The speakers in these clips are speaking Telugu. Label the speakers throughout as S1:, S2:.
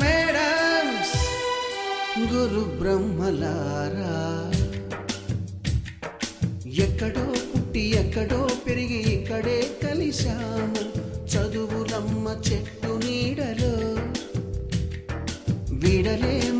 S1: మేడమ్స్ గురు బ్రహ్మలారా. ఎక్కడో పుట్టి ఎక్కడో పెరిగి ఇక్కడే కలిశాము. చదువులమ్మ చెట్టు నీడలో. వీడలే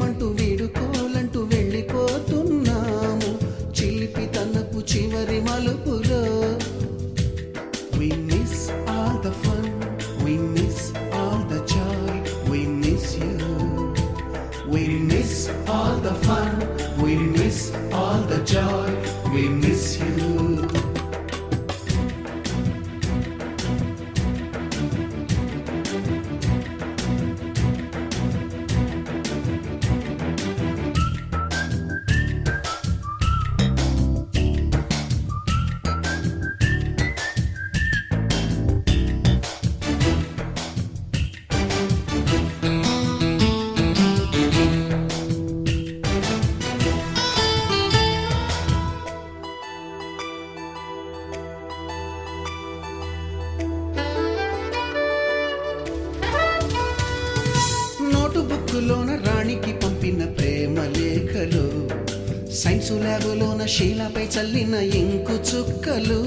S1: సైన్సు ల్యాబులోన శీలపై చల్లిన ఇంకు చుక్కలు.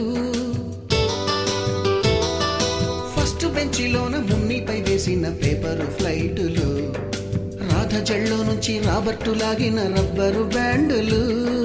S1: ఫస్ట్ బెంచిలోన మున్నిపై వేసిన పేపరు ఫ్లైటులు. రాధ జల్లో నుంచి రాబర్టు లాగిన రబ్బరు బ్యాండులు.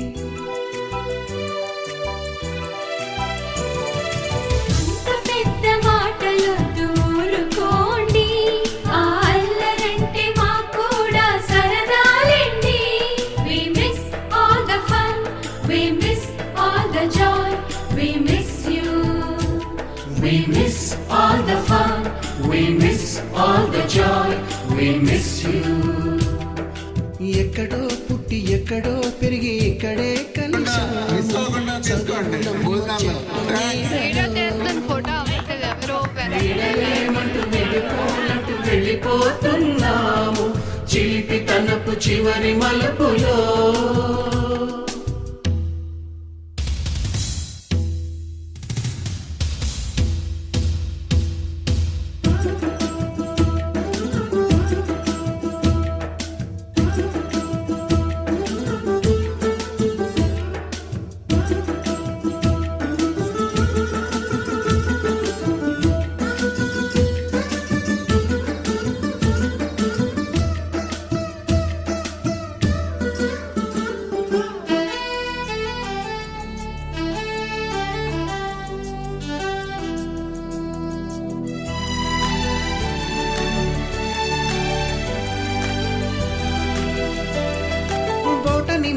S1: వెళ్ళిపోతున్నాము. చిలిపి తనపు చివరి మలుపులో.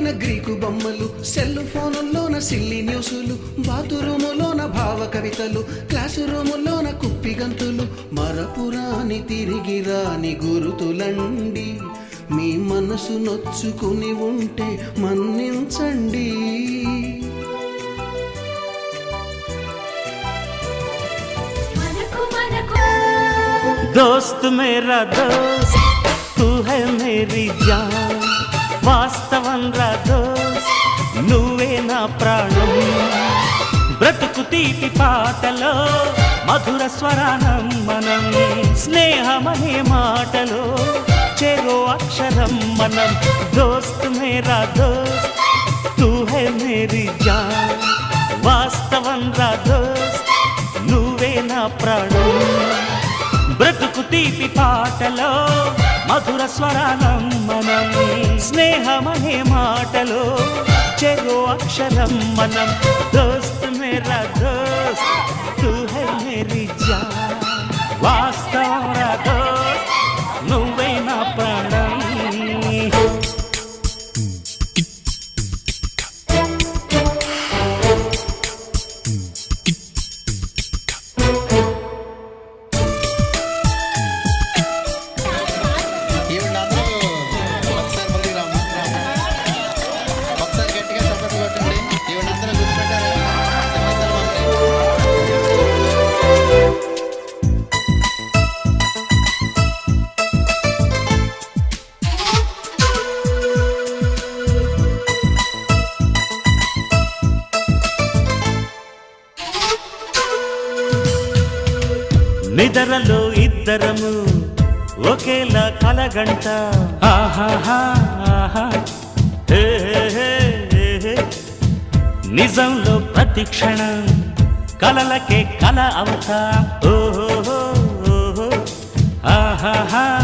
S1: బోర్డు పైన గ్రీకు బొమ్మలు సెల్ ఫోనుల్లోన సిల్లి న్యూసులు బాతురూములోన భావ కవితలు క్లాసు రూములోన కుప్పి గంతులు మరపురాని తిరిగి రాని గురుతులండి మీ మనసు నొచ్చుకుని ఉంటే మన్నించండి
S2: మనకు మనకు
S3: दोस्त मेरा दोस्त तू है मेरी जान వాస్తవం రా నువ్వే నా ప్రాణం. బ్రతుకు తీపి పాటలో మధుర స్వరానం మనం స్నేహమనే మాటలో చెరో అక్షరం మనం. దోస్త్ మేరా దోస్త్ తూ హై మేరీ జాన్. వాస్తవం రా దోస్త్ నువ్వే నా ప్రాణం. బ్రతుకు తీపి పాటలో మధుర స్వరానం మనం స్నేహమనే మాటలో చెరో అక్షరం మనం. దోస్త్ మేరా దోస్త్ తూ హై మేరీ జాన్. ఇద్దరలో ఇద్దరము ఒకేలా కలగంట. ఆహా. నిజంలో ప్రతి క్షణం కలలకే కల అవుతా. ఓహో ఓహో. ఆహాహా,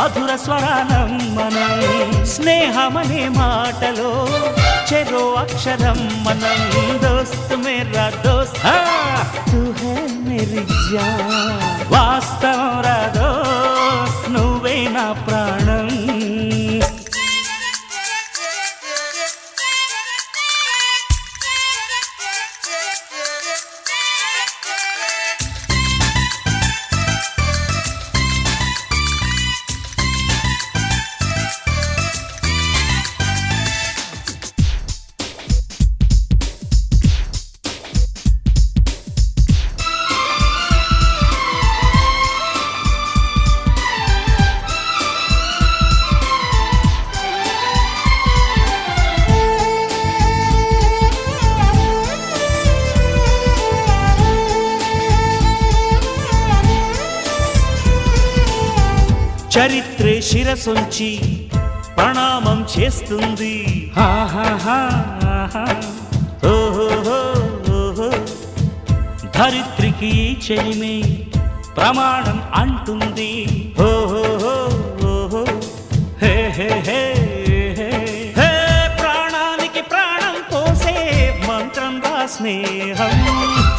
S3: మధుర స్వరానం మనం స్నేహమనే మాటలో చెరో అక్షరం మనం దోస్త్ మేరా దోస్త్. తు హై మేరీ వాస్తవం రా దోస్త్ నువ్వే నా ప్రాణ. శిరసొంచి ప్రణామం చేస్తుంది. ధరిత్రికి చెలిమే ప్రమాణం అంటుంది. ప్రాణానికి ప్రాణం పోసే మంత్రం రా స్నేహం.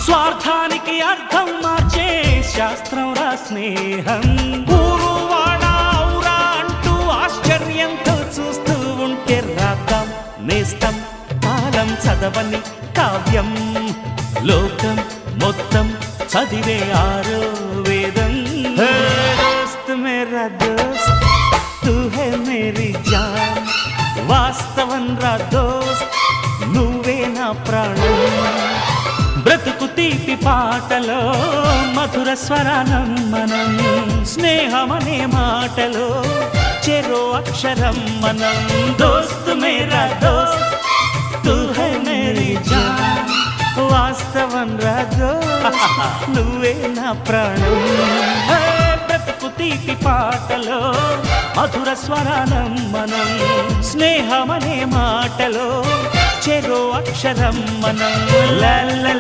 S3: స్వార్థానికి అర్థం మార్చే శాస్త్రం రా స్నేహం. ఊరు నేస్తం కాలం చదవని కావ్యం. లోకం మొత్తం చదివే ఆరో వేదం. దోస్త్ మేరా దోస్త్ తూ హే మేరీ జాన్. వాస్తవం రా దోస్త్ నువ్వే నా ప్రాణం. బ్రతుకు తీపి పాటలో మధుర స్వరానం మనం స్నేహమనే మాటలో చెరో అక్షరం మనం దోస్తు మేరా దోస్త్ తూ హై మేరీ జాన్ వాస్తవం రా దోస్త్ నువ్వే నా ప్రాణం. బ్రతుకు తీపి పాటలో మధుర స్వరానం మనం స్నేహమనే మాటలో చెరో అక్షరం మనం.
S4: లల్ల